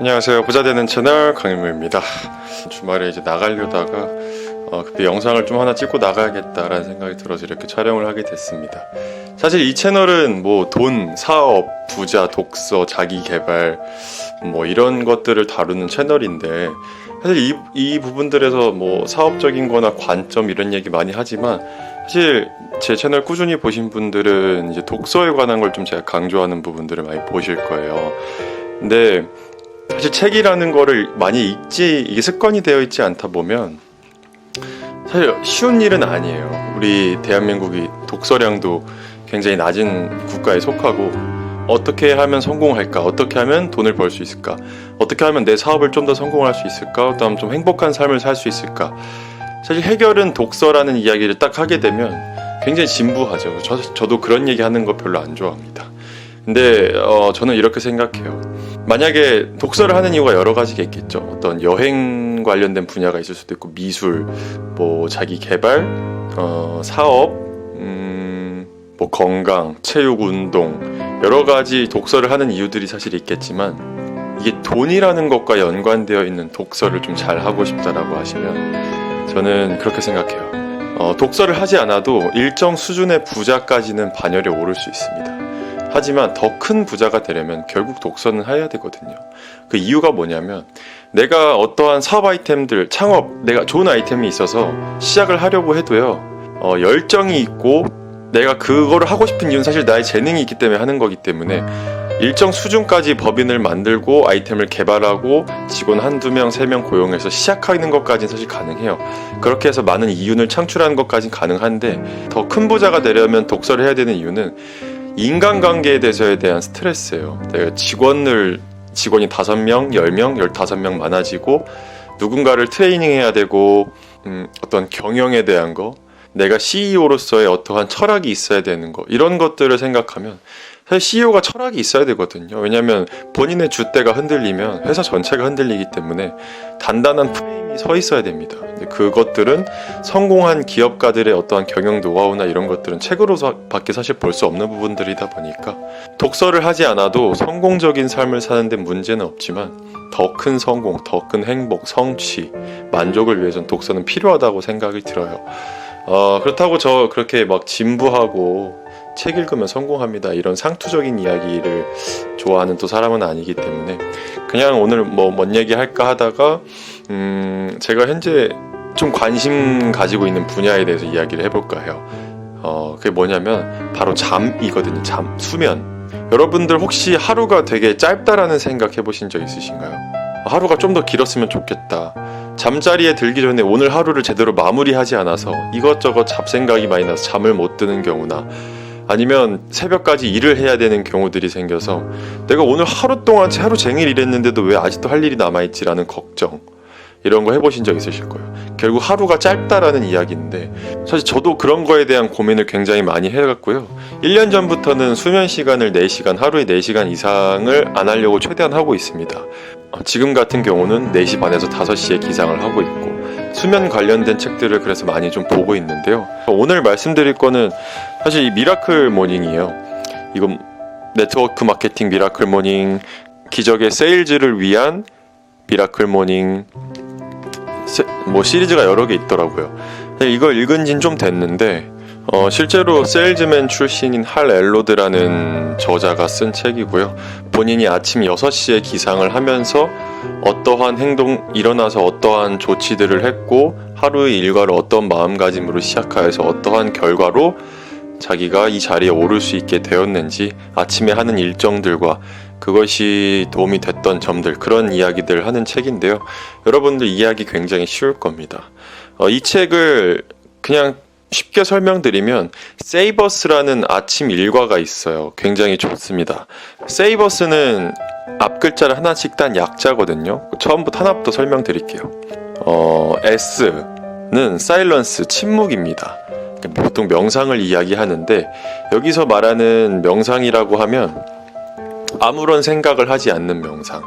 안녕하세요. 부자 되는 채널 강일무입니다. 주말에 이제 나가려다가 어, 급히 영상을 좀 하나 찍고 나가야겠다라는 생각이 들어서 이렇게 촬영을 하게 됐습니다. 사실 이 채널은 뭐 돈, 사업, 부자, 독서, 자기 개발 뭐 이런 것들을 다루는 채널인데 사실 이, 이 부분들에서 뭐 사업적인 거나 관점 이런 얘기 많이 하지만 사실 제 채널 꾸준히 보신 분들은 이제 독서에 관한 걸 좀 제가 강조하는 부분들을 많이 보실 거예요. 근데 사실 책이라는 거를 많이 읽지 이게 습관이 되어 있지 않다 보면 사실 쉬운 일은 아니에요. 우리 대한민국이 독서량도 굉장히 낮은 국가에 속하고 어떻게 하면 성공할까? 어떻게 하면 돈을 벌 수 있을까? 어떻게 하면 내 사업을 좀 더 성공할 수 있을까? 그다음 좀 행복한 삶을 살 수 있을까? 사실 해결은 독서라는 이야기를 딱 하게 되면 굉장히 진부하죠. 저, 저도 그런 얘기 하는 거 별로 안 좋아합니다. 근데 어, 저는 이렇게 생각해요. 만약에 독서를 하는 이유가 여러 가지가 있겠죠. 어떤 여행 관련된 분야가 있을 수도 있고 미술, 뭐 자기 개발, 어, 사업, 음, 뭐 건강, 체육, 운동 여러 가지 독서를 하는 이유들이 사실 있겠지만 이게 돈이라는 것과 연관되어 있는 독서를 좀 잘 하고 싶다라고 하시면 저는 그렇게 생각해요. 어, 독서를 하지 않아도 일정 수준의 부자까지는 반열에 오를 수 있습니다. 하지만 더 큰 부자가 되려면 결국 독서는 해야 되거든요. 그 이유가 뭐냐면 내가 어떠한 사업 아이템들, 창업, 내가 좋은 아이템이 있어서 시작을 하려고 해도요, 어, 열정이 있고 내가 그거를 하고 싶은 이유는 사실 나의 재능이 있기 때문에 하는 거기 때문에 일정 수준까지 법인을 만들고 아이템을 개발하고 직원 한두 명, 세 명 고용해서 시작하는 것까지는 사실 가능해요. 그렇게 해서 많은 이윤을 창출하는 것까지는 가능한데 더 큰 부자가 되려면 독서를 해야 되는 이유는 인간관계에 대해서에 대한 스트레스예요. 내가 직원을 직원이 다섯 명, 열 명, 열다섯 명 많아지고 누군가를 트레이닝해야 되고 음, 어떤 경영에 대한 거, 내가 CEO로서의 어떠한 철학이 있어야 되는 거 이런 것들을 생각하면 사실 CEO가 철학이 있어야 되거든요. 왜냐하면 본인의 주대가 흔들리면 회사 전체가 흔들리기 때문에 단단한 프레임 이 서 있어야 됩니다. 그것들은 성공한 기업가들의 어떠한 경영 노하우나 이런 것들은 책으로밖에 사실 볼 수 없는 부분들이다 보니까 독서를 하지 않아도 성공적인 삶을 사는 데 문제는 없지만 더 큰 성공, 더 큰 행복, 성취, 만족을 위해선 독서는 필요하다고 생각이 들어요. 어, 그렇다고 저 그렇게 막 진부하고 책 읽으면 성공합니다 이런 상투적인 이야기를 좋아하는 또 사람은 아니기 때문에 그냥 오늘 뭐 뭔 얘기 할까 하다가 음 제가 현재 좀 관심 가지고 있는 분야에 대해서 이야기를 해볼까 해요. 어 그게 뭐냐면 바로 잠이거든요. 잠 수면. 여러분들 혹시 하루가 되게 짧다라는 생각 해보신 적 있으신가요? 하루가 좀 더 길었으면 좋겠다. 잠자리에 들기 전에 오늘 하루를 제대로 마무리하지 않아서 이것저것 잡생각이 많이 나서 잠을 못 드는 경우나 아니면 새벽까지 일을 해야 되는 경우들이 생겨서 내가 오늘 하루 동안 하루 종일 일했는데도 왜 아직도 할 일이 남아있지라는 걱정 이런 거 해보신 적 있으실 거예요. 결국 하루가 짧다라는 이야기인데 사실 저도 그런 거에 대한 고민을 굉장히 많이 해갔고요. 1년 전부터는 수면 시간을 4시간, 하루에 4시간 이상을 안 하려고 최대한 하고 있습니다. 어, 지금 같은 경우는 4시 반에서 5시에 기상을 하고 있고 수면 관련된 책들을 그래서 많이 좀 보고 있는데요. 오늘 말씀드릴 거는 사실 이 미라클 모닝이에요. 이건 네트워크 마케팅 미라클 모닝, 기적의 세일즈를 위한 미라클 모닝 세- 뭐 시리즈가 여러 개 있더라고요. 이걸 읽은 지는 좀 됐는데 어, 실제로 세일즈맨 출신인 할 엘로드라는 저자가 쓴 책이고요. 본인이 아침 6시에 기상을 하면서 어떠한 행동, 일어나서 어떠한 조치들을 했고 하루의 일과를 어떤 마음가짐으로 시작하여서 어떠한 결과로 자기가 이 자리에 오를 수 있게 되었는지 아침에 하는 일정들과 그것이 도움이 됐던 점들 그런 이야기들 하는 책인데요. 여러분들 이해하기 굉장히 쉬울 겁니다. 어, 이 책을 그냥 쉽게 설명드리면 세이버스라는 아침 일과가 있어요. 굉장히 좋습니다. 세이버스는 앞 글자를 하나씩 딴 약자거든요. 처음부터 하나부터 설명드릴게요. 어, S는 사일런스 침묵입니다. 보통 명상을 이야기하는데 여기서 말하는 명상이라고 하면 아무런 생각을 하지 않는 명상.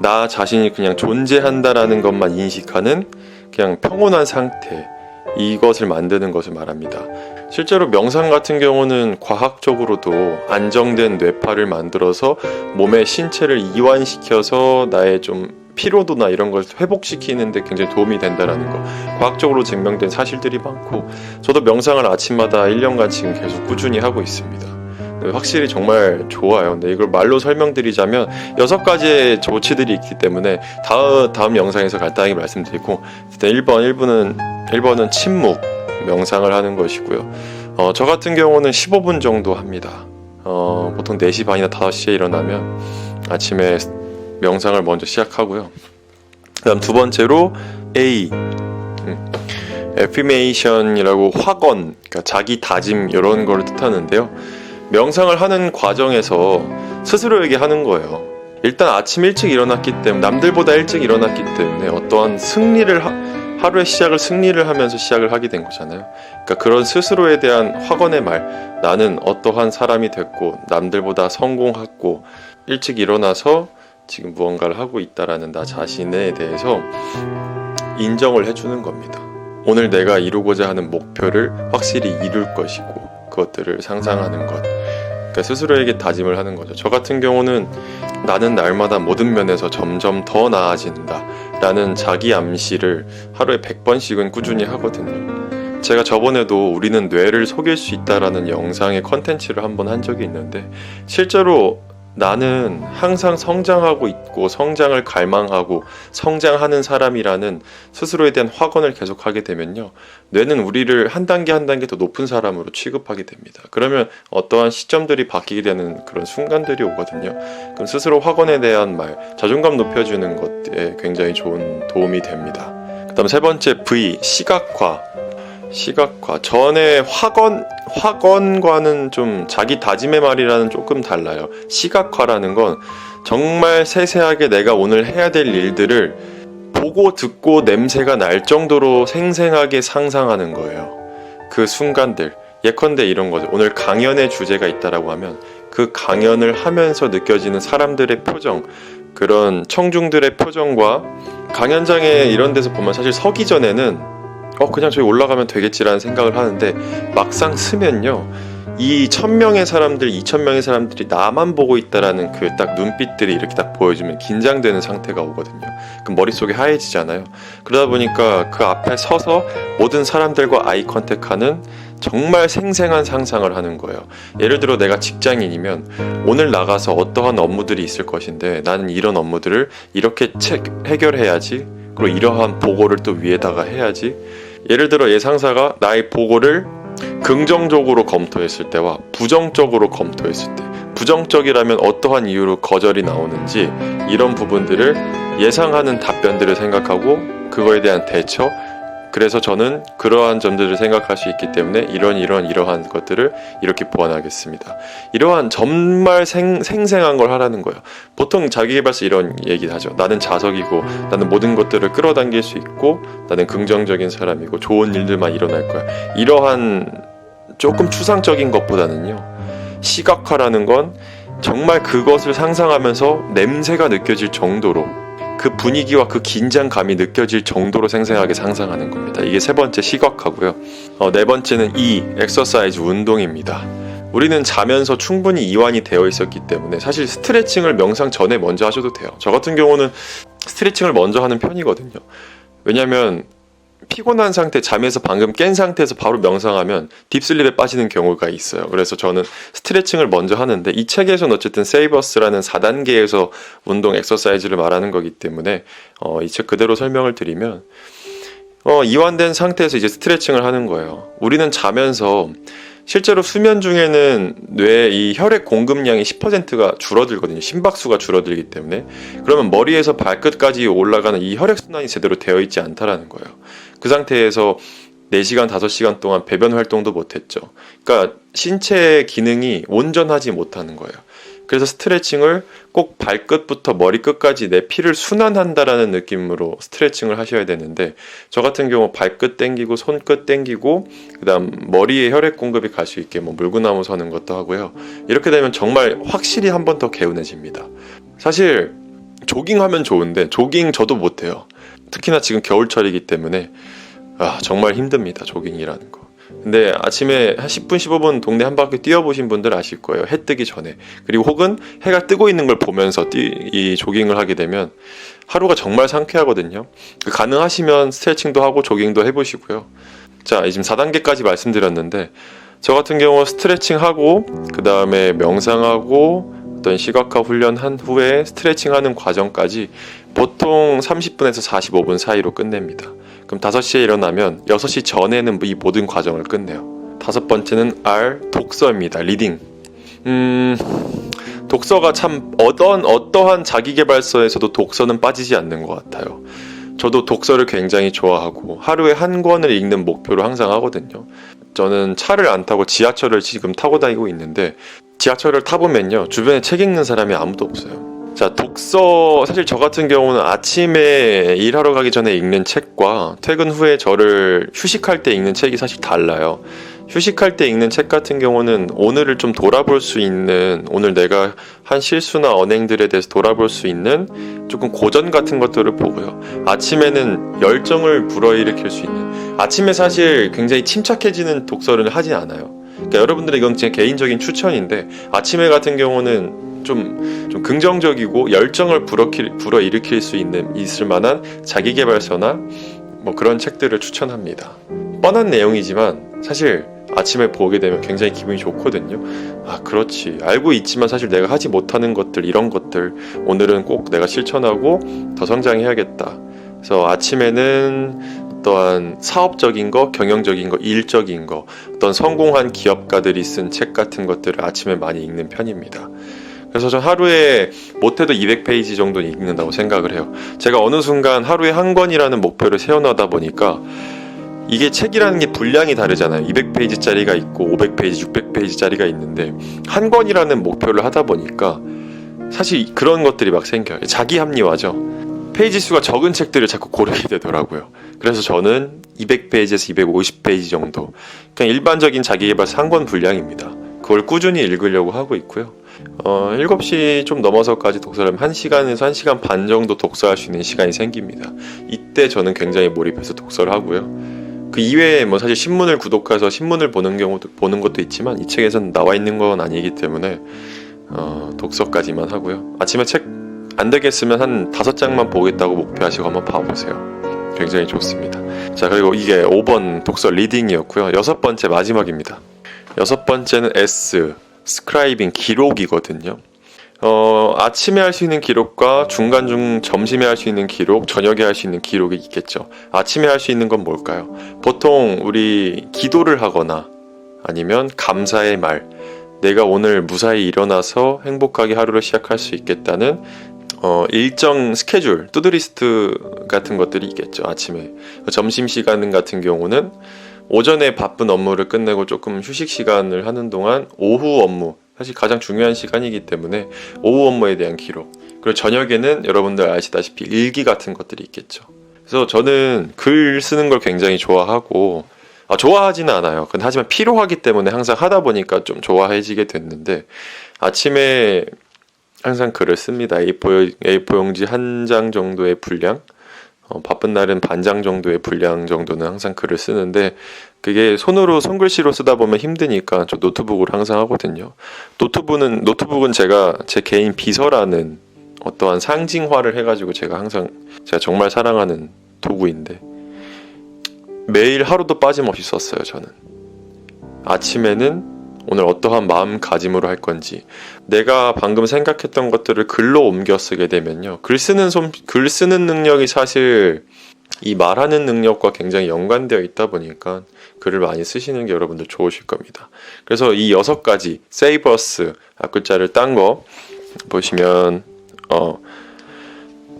나 자신이 그냥 존재한다라는 것만 인식하는 그냥 평온한 상태. 이것을 만드는 것을 말합니다. 실제로 명상 같은 경우는 과학적으로도 안정된 뇌파를 만들어서 몸의 신체를 이완시켜서 나의 좀 피로도나 이런 걸 회복시키는데 굉장히 도움이 된다라는 거 과학적으로 증명된 사실들이 많고 저도 명상을 아침마다 1년간 지금 계속 꾸준히 하고 있습니다. 네, 확실히 정말 좋아요. 근데 이걸 말로 설명드리자면 여섯 가지의 조치들이 있기 때문에 다음, 다음 영상에서 간단하게 말씀드리고 일단 1번 1번은 1번은 침묵 명상을 하는 것이고요. 어, 저 같은 경우는 15분 정도 합니다. 어, 보통 4시 반이나 5시에 일어나면 아침에 명상을 먼저 시작하고요. 그다음 두 번째로 A 음, 애피메이션이라고 확언, 그러니까 자기 다짐 이런 걸 뜻하는데요. 명상을 하는 과정에서 스스로에게 하는 거예요. 일단 아침 일찍 일어났기 때문에 남들보다 일찍 일어났기 때문에 어떠한 승리를 하, 하루의 시작을 승리를 하면서 시작을 하게 된 거잖아요. 그러니까 그런 스스로에 대한 확언의 말, 나는 어떠한 사람이 됐고 남들보다 성공했고 일찍 일어나서 지금 무언가를 하고 있다라는 나 자신에 대해서 인정을 해주는 겁니다. 오늘 내가 이루고자 하는 목표를 확실히 이룰 것이고 그것들을 상상하는 것. 그러니까 스스로에게 다짐을 하는 거죠. 저 같은 경우는 나는 날마다 모든 면에서 점점 더 나아진다. 라는 자기 암시를 하루에 100번씩은 꾸준히 하거든요. 제가 저번에도 우리는 뇌를 속일 수 있다라는 영상의 컨텐츠를 한 번 한 적이 있는데 실제로 나는 항상 성장하고 있고 성장을 갈망하고 성장하는 사람이라는 스스로에 대한 확언을 계속하게 되면요. 뇌는 우리를 한 단계 한 단계 더 높은 사람으로 취급하게 됩니다. 그러면 어떠한 시점들이 바뀌게 되는 그런 순간들이 오거든요. 그럼 스스로 확언에 대한 말, 자존감 높여주는 것에 굉장히 좋은 도움이 됩니다. 그 다음 세 번째 V 시각화. 시각화 전에 확언 확언과는 좀 자기 다짐의 말이라는 조금 달라요. 시각화라는 건 정말 세세하게 내가 오늘 해야 될 일들을 보고 듣고 냄새가 날 정도로 생생하게 상상하는 거예요. 그 순간들 예컨대 이런 거죠. 오늘 강연의 주제가 있다라고 하면 그 강연을 하면서 느껴지는 사람들의 표정 그런 청중들의 표정과 강연장에 이런 데서 보면 사실 서기 전에는 어 그냥 저기 올라가면 되겠지라는 생각을 하는데 막상 쓰면요. 이 천명의 사람들 이천 명의 사람들이 나만 보고 있다라는 그 딱 눈빛들이 이렇게 딱 보여주면 긴장되는 상태가 오거든요. 그 머릿속이 하얘지잖아요. 그러다 보니까 그 앞에 서서 모든 사람들과 아이 컨택하는 정말 생생한 상상을 하는 거예요. 예를 들어 내가 직장인이면 오늘 나가서 어떠한 업무들이 있을 것인데 나는 이런 업무들을 이렇게 책 해결해야지 그리고 이러한 보고를 또 위에다가 해야지 예를 들어 예상사가 나의 보고를 긍정적으로 검토했을 때와 부정적으로 검토했을 때 부정적이라면 어떠한 이유로 거절이 나오는지 이런 부분들을 예상하는 답변들을 생각하고 그거에 대한 대처 그래서 저는 그러한 점들을 생각할 수 있기 때문에 이런 이런 이러한 것들을 이렇게 보완하겠습니다. 이러한 정말 생, 생생한 걸 하라는 거예요. 보통 자기개발서 이런 얘기를 하죠. 나는 자석이고 나는 모든 것들을 끌어당길 수 있고 나는 긍정적인 사람이고 좋은 일들만 일어날 거야. 이러한 조금 추상적인 것보다는요. 시각화라는 건 정말 그것을 상상하면서 냄새가 느껴질 정도로 그 분위기와 그 긴장감이 느껴질 정도로 생생하게 상상하는 겁니다. 이게 세 번째 시각화고요. 어, 네 번째는 이 엑서사이즈 운동입니다. 우리는 자면서 충분히 이완이 되어 있었기 때문에 사실 스트레칭을 명상 전에 먼저 하셔도 돼요. 저 같은 경우는 스트레칭을 먼저 하는 편이거든요. 왜냐하면 피곤한 상태, 잠에서 방금 깬 상태에서 바로 명상하면 딥슬립에 빠지는 경우가 있어요. 그래서 저는 스트레칭을 먼저 하는데 이 책에서는 어쨌든 세이버스라는 4단계에서 운동 엑서사이즈를 말하는 거기 때문에 어, 이 책 그대로 설명을 드리면 어, 이완된 상태에서 이제 스트레칭을 하는 거예요. 우리는 자면서 실제로 수면 중에는 뇌이 혈액 공급량이 10%가 줄어들거든요. 심박수가 줄어들기 때문에. 그러면 머리에서 발끝까지 올라가는 이 혈액 순환이 제대로 되어 있지 않다라는 거예요. 그 상태에서 4시간, 5시간 동안 배변 활동도 못 했죠. 그러니까 신체 기능이 온전하지 못하는 거예요. 그래서 스트레칭을 꼭 발끝부터 머리끝까지 내 피를 순환한다라는 느낌으로 스트레칭을 하셔야 되는데 저 같은 경우 발끝 땡기고 손끝 땡기고 그다음 머리에 혈액 공급이 갈 수 있게 뭐 물구나무 서는 것도 하고요. 이렇게 되면 정말 확실히 한 번 더 개운해집니다. 사실 조깅하면 좋은데 조깅 저도 못해요. 특히나 지금 겨울철이기 때문에 아 정말 힘듭니다 조깅이라는 거. 근데 아침에 한 10분 15분 동네 한 바퀴 뛰어보신 분들 아실 거예요. 해 뜨기 전에 그리고 혹은 해가 뜨고 있는 걸 보면서 뛰, 이 조깅을 하게 되면 하루가 정말 상쾌하거든요. 그 가능하시면 스트레칭도 하고 조깅도 해보시고요. 자 지금 4단계까지 말씀드렸는데 저 같은 경우 스트레칭 하고 그 다음에 명상하고 어떤 시각화 훈련한 후에 스트레칭 하는 과정까지 보통 30분에서 45분 사이로 끝냅니다. 그럼 5시에 일어나면 6시 전에는 이 모든 과정을 끝내요. 다섯 번째는 R 독서입니다. 리딩. 음, 독서가 참 어떤 어떠한 자기계발서에서도 독서는 빠지지 않는 것 같아요. 저도 독서를 굉장히 좋아하고 하루에 한 권을 읽는 목표로 항상 하거든요. 저는 차를 안 타고 지하철을 지금 타고 다니고 있는데 지하철을 타보면요 주변에 책 읽는 사람이 아무도 없어요. 자 독서 사실 저 같은 경우는 아침에 일하러 가기 전에 읽는 책과 퇴근 후에 저를 휴식할 때 읽는 책이 사실 달라요. 휴식할 때 읽는 책 같은 경우는 오늘을 좀 돌아볼 수 있는 오늘 내가 한 실수나 언행들에 대해서 돌아볼 수 있는 조금 고전 같은 것들을 보고요. 아침에는 열정을 불어일으킬 수 있는 아침에 사실 굉장히 침착해지는 독서를 하진 않아요. 그러니까 여러분들의 이건 제 개인적인 추천인데 아침에 같은 경우는 좀, 좀 긍정적이고 열정을 불어킬, 불어일으킬 수 있는 있을 만한 자기계발서나 뭐 그런 책들을 추천합니다. 뻔한 내용이지만 사실 아침에 보게 되면 굉장히 기분이 좋거든요. 아, 그렇지. 알고 있지만 사실 내가 하지 못하는 것들, 이런 것들, 오늘은 꼭 내가 실천하고 더 성장해야겠다. 그래서 아침에는 어떠한 사업적인 거, 경영적인 거, 일적인 거, 어떤 성공한 기업가들이 쓴 책 같은 것들을 아침에 많이 읽는 편입니다. 그래서 전 하루에 못해도 200페이지 정도 읽는다고 생각을 해요. 제가 어느 순간 하루에 한 권이라는 목표를 세워놓다 보니까 이게 책이라는 게 분량이 다르잖아요. 200페이지짜리가 있고 500페이지, 600페이지짜리가 있는데 한 권이라는 목표를 하다 보니까 사실 그런 것들이 막 생겨요. 자기 합리화죠. 페이지 수가 적은 책들을 자꾸 고르게 되더라고요. 그래서 저는 200페이지에서 250페이지 정도 그냥 일반적인 자기개발 상권 분량입니다. 그걸 꾸준히 읽으려고 하고 있고요. 어, 7시 좀 넘어서까지 독서를 하면 1시간에서 1시간 반 정도 독서할 수 있는 시간이 생깁니다. 이때 저는 굉장히 몰입해서 독서를 하고요. 그 이외에 뭐 사실 신문을 구독해서 신문을 보는 경우도 보는 것도 있지만 이 책에서는 나와 있는 건 아니기 때문에 어, 독서까지만 하고요. 아침에 책 안 되겠으면 한 다섯 장만 보겠다고 목표하시고 한번 봐보세요. 굉장히 좋습니다. 자 그리고 이게 5번 독서 리딩이었고요. 여섯 번째 마지막입니다. 여섯 번째는 S 스크라이빙 기록이거든요. 어, 아침에 할 수 있는 기록과 중간 중 점심에 할 수 있는 기록, 저녁에 할 수 있는 기록이 있겠죠. 아침에 할 수 있는 건 뭘까요? 보통 우리 기도를 하거나 아니면 감사의 말, 내가 오늘 무사히 일어나서 행복하게 하루를 시작할 수 있겠다는 어, 일정 스케줄, 투두리스트 같은 것들이 있겠죠. 아침에. 점심 시간 같은 경우는 오전에 바쁜 업무를 끝내고 조금 휴식 시간을 하는 동안 오후 업무, 사실 가장 중요한 시간이기 때문에 오후 업무에 대한 기록. 그리고 저녁에는 여러분들 아시다시피 일기 같은 것들이 있겠죠. 그래서 저는 글 쓰는 걸 굉장히 좋아하고, 아, 좋아하지는 않아요. 근데 하지만 필요하기 때문에 항상 하다 보니까 좀 좋아해지게 됐는데, 아침에 항상 글을 씁니다. A4, A4 용지 한 장 정도의 분량, 어, 바쁜 날은 반 장 정도의 분량 정도는 항상 글을 쓰는데 그게 손으로 손글씨로 쓰다 보면 힘드니까 저 노트북으로 항상 하거든요. 노트북은 노트북은 제가 제 개인 비서라는 어떠한 상징화를 해가지고 제가 항상 제가 정말 사랑하는 도구인데 매일 하루도 빠짐없이 썼어요. 저는 아침에는 오늘 어떠한 마음가짐으로 할 건지 내가 방금 생각했던 것들을 글로 옮겨 쓰게 되면요 글 쓰는 솜, 글 쓰는 능력이 사실 이 말하는 능력과 굉장히 연관되어 있다 보니까 글을 많이 쓰시는 게 여러분들 좋으실 겁니다. 그래서 이 여섯 가지 세이버스 앞글자를 딴 거 보시면 어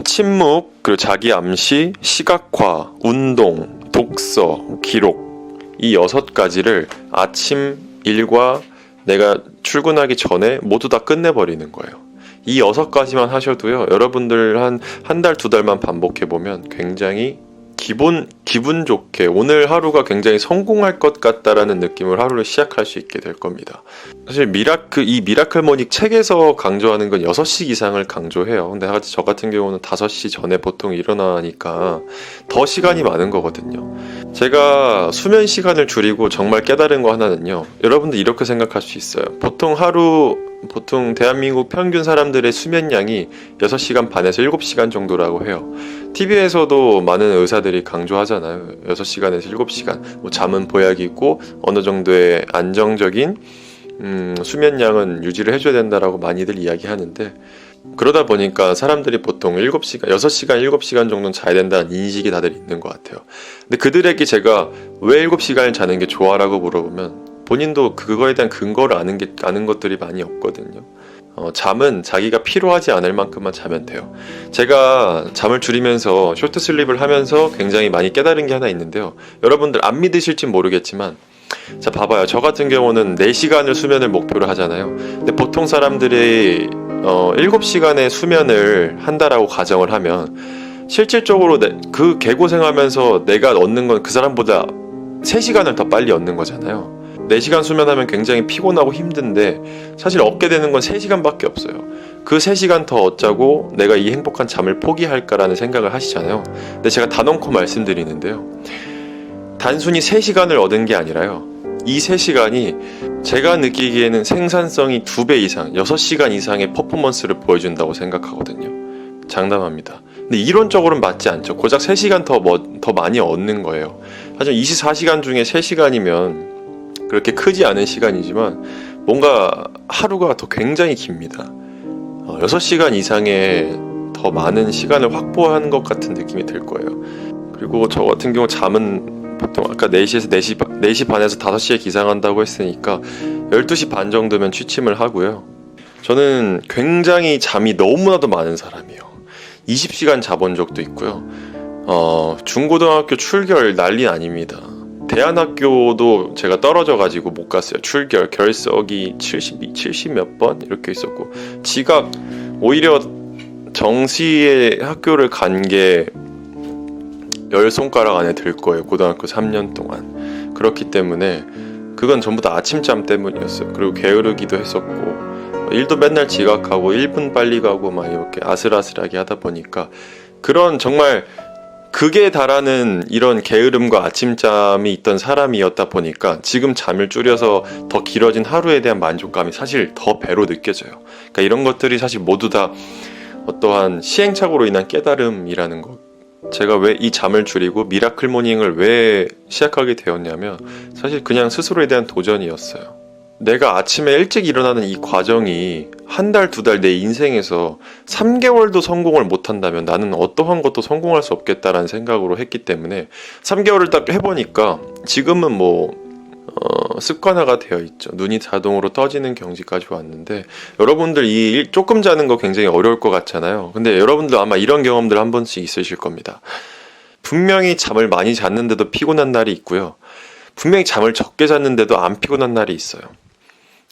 침묵 그리고 자기 암시 시각화 운동 독서 기록 이 여섯 가지를 아침 일과 내가 출근하기 전에 모두 다 끝내버리는 거예요. 이 여섯 가지만 하셔도요, 여러분들 한 한 달, 두 달만 반복해 보면 굉장히 기본 기분 좋게 오늘 하루가 굉장히 성공할 것 같다라는 느낌을 하루를 시작할 수 있게 될 겁니다. 사실 미라클 이 미라클 모닝 책에서 강조하는 건 6시 이상을 강조해요. 근데 하여튼 저 같은 경우는 5시 전에 보통 일어나니까 더 시간이 많은 거거든요. 제가 수면 시간을 줄이고 정말 깨달은 거 하나는요. 여러분들 이렇게 생각할 수 있어요. 보통 하루 보통 대한민국 평균 사람들의 수면량이 6시간 반에서 7시간 정도라고 해요. TV에서도 많은 의사들이 강조하잖아요. 6시간에서 7시간. 뭐 잠은 보약이고 어느 정도의 안정적인 음, 수면량은 유지를 해줘야 된다라고 많이들 이야기하는데 그러다 보니까 사람들이 보통 7시간, 6시간, 7시간 정도는 자야 된다는 인식이 다들 있는 것 같아요. 근데 그들에게 제가 왜 7시간을 자는 게 좋아라고 물어보면 본인도 그거에 대한 근거를 아는 게 아는 것들이 많이 없거든요. 어, 잠은 자기가 필요하지 않을 만큼만 자면 돼요. 제가 잠을 줄이면서 쇼트 슬립을 하면서 굉장히 많이 깨달은 게 하나 있는데요. 여러분들 안 믿으실지 모르겠지만 자 봐봐요. 저 같은 경우는 4시간을 수면을 목표로 하잖아요. 근데 보통 사람들이 어, 7시간의 수면을 한다라고 가정을 하면 실질적으로 내, 그 개고생하면서 내가 얻는 건 그 사람보다 3시간을 더 빨리 얻는 거잖아요. 4시간 수면하면 굉장히 피곤하고 힘든데 사실 얻게 되는 건 3시간밖에 없어요. 그 3시간 더 얻자고 내가 이 행복한 잠을 포기할까라는 생각을 하시잖아요. 근데 제가 단언코 말씀드리는데요. 단순히 3시간을 얻은 게 아니라요. 이 3시간이 제가 느끼기에는 생산성이 2배 이상, 6시간 이상의 퍼포먼스를 보여준다고 생각하거든요. 장담합니다. 근데 이론적으로는 맞지 않죠. 고작 3시간 더, 뭐, 더 많이 얻는 거예요. 하지만 24시간 중에 3시간이면 그렇게 크지 않은 시간이지만 뭔가 하루가 더 굉장히 깁니다. 어, 6시간 이상의 더 많은 시간을 확보한 것 같은 느낌이 들 거예요. 그리고 저 같은 경우 잠은 보통 아까 4시에서 4시, 4시 반에서 5시에 기상한다고 했으니까 12시 반 정도면 취침을 하고요. 저는 굉장히 잠이 너무나도 많은 사람이에요. 20시간 자본 적도 있고요. 어, 중고등학교 출결 난리 아닙니다. 대안학교도 제가 떨어져 가지고 못 갔어요. 출결 결석이 70, 70 몇 번 이렇게 있었고 지각 오히려 정시의 학교를 간 게 열 손가락 안에 들 거예요. 고등학교 3년 동안 그렇기 때문에 그건 전부 다 아침잠 때문이었어요. 그리고 게으르기도 했었고 일도 맨날 지각하고 1분 빨리 가고 막 이렇게 아슬아슬하게 하다 보니까 그런 정말 극에 달하는 이런 게으름과 아침잠이 있던 사람이었다 보니까 지금 잠을 줄여서 더 길어진 하루에 대한 만족감이 사실 더 배로 느껴져요. 그러니까 이런 것들이 사실 모두 다 어떠한 시행착오로 인한 깨달음이라는 것. 제가 왜 이 잠을 줄이고 미라클 모닝을 왜 시작하게 되었냐면 사실 그냥 스스로에 대한 도전이었어요. 내가 아침에 일찍 일어나는 이 과정이 한 달, 두 달 내 인생에서 3개월도 성공을 못한다면 나는 어떠한 것도 성공할 수 없겠다라는 생각으로 했기 때문에 3개월을 딱 해보니까 지금은 뭐 어, 습관화가 되어 있죠. 눈이 자동으로 떠지는 경지까지 왔는데 여러분들 이 일 조금 자는 거 굉장히 어려울 것 같잖아요. 근데 여러분들 아마 이런 경험들 한 번씩 있으실 겁니다. 분명히 잠을 많이 잤는데도 피곤한 날이 있고요. 분명히 잠을 적게 잤는데도 안 피곤한 날이 있어요.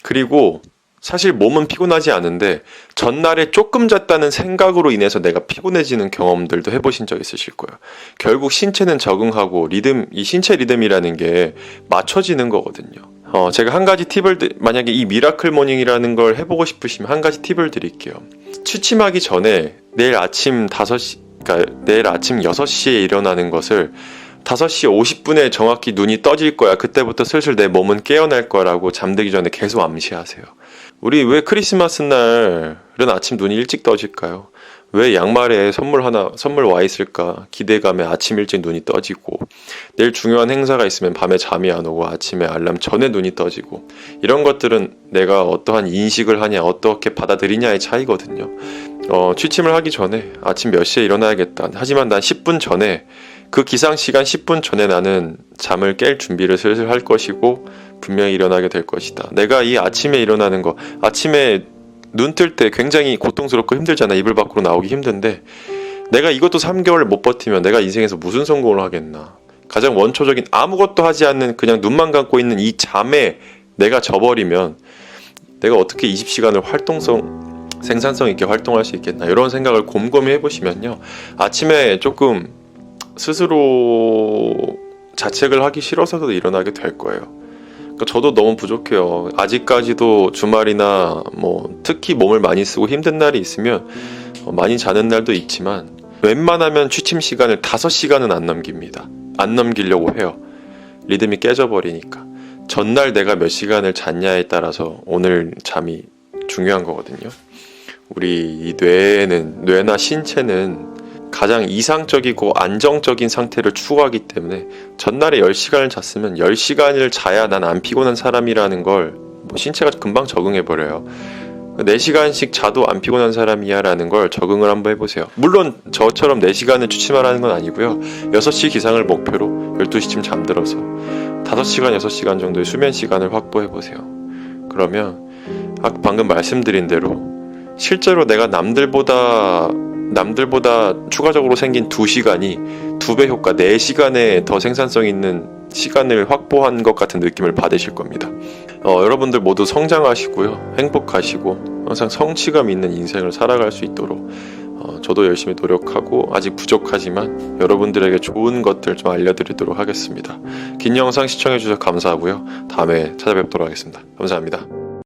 그리고 사실 몸은 피곤하지 않은데 전날에 조금 잤다는 생각으로 인해서 내가 피곤해지는 경험들도 해보신 적 있으실 거예요. 결국 신체는 적응하고 리듬, 이 신체 리듬이라는 게 맞춰지는 거거든요. 어, 제가 한 가지 팁을, 드- 만약에 이 미라클 모닝이라는 걸 해보고 싶으시면 한 가지 팁을 드릴게요. 취침하기 전에 내일 아침 5시, 그러니까 내일 아침 6시에 일어나는 것을 5시 50분에 정확히 눈이 떠질 거야. 그때부터 슬슬 내 몸은 깨어날 거라고 잠들기 전에 계속 암시하세요. 우리 왜 크리스마스 날은 아침 눈이 일찍 떠질까요? 왜 양말에 선물 하나 선물 와 있을까? 기대감에 아침 일찍 눈이 떠지고 내일 중요한 행사가 있으면 밤에 잠이 안 오고 아침에 알람 전에 눈이 떠지고 이런 것들은 내가 어떠한 인식을 하냐 어떻게 받아들이냐의 차이거든요. 어, 취침을 하기 전에 아침 몇 시에 일어나야겠다. 하지만 난 10분 전에 그 기상 시간 10분 전에 나는 잠을 깰 준비를 슬슬 할 것이고 분명히 일어나게 될 것이다. 내가 이 아침에 일어나는 거 아침에 눈 뜰 때 굉장히 고통스럽고 힘들잖아. 이불 밖으로 나오기 힘든데 내가 이것도 3개월 못 버티면 내가 인생에서 무슨 성공을 하겠나. 가장 원초적인 아무것도 하지 않는 그냥 눈만 감고 있는 이 잠에 내가 져버리면 내가 어떻게 20시간을 활동성 생산성 있게 활동할 수 있겠나 이런 생각을 곰곰이 해보시면요 아침에 조금 스스로 자책을 하기 싫어서도 일어나게 될 거예요. 그러니까 저도 너무 부족해요. 아직까지도 주말이나 뭐 특히 몸을 많이 쓰고 힘든 날이 있으면 어, 많이 자는 날도 있지만 웬만하면 취침 시간을 5시간은 안 넘깁니다. 안 넘기려고 해요. 리듬이 깨져버리니까. 전날 내가 몇 시간을 잤냐에 따라서 오늘 잠이 중요한 거거든요. 우리 이 뇌는 뇌나 신체는 가장 이상적이고 안정적인 상태를 추구하기 때문에 전날에 10시간을 잤으면 10시간을 자야 난 안 피곤한 사람이라는 걸 뭐 신체가 금방 적응해 버려요. 4시간씩 자도 안 피곤한 사람이야 라는 걸 적응을 한번 해보세요. 물론 저처럼 4시간을 취침하라는 건 아니고요. 6시 기상을 목표로 12시쯤 잠들어서 5시간, 6시간 정도의 수면 시간을 확보해 보세요. 그러면 아, 방금 말씀드린 대로 실제로 내가 남들보다 남들보다 추가적으로 생긴 2시간이 2배 효과 4시간에 더 생산성 있는 시간을 확보한 것 같은 느낌을 받으실 겁니다. 어, 여러분들 모두 성장하시고요. 행복하시고 항상 성취감 있는 인생을 살아갈 수 있도록 어, 저도 열심히 노력하고 아직 부족하지만 여러분들에게 좋은 것들 좀 알려드리도록 하겠습니다. 긴 영상 시청해주셔서 감사하고요. 다음에 찾아뵙도록 하겠습니다. 감사합니다.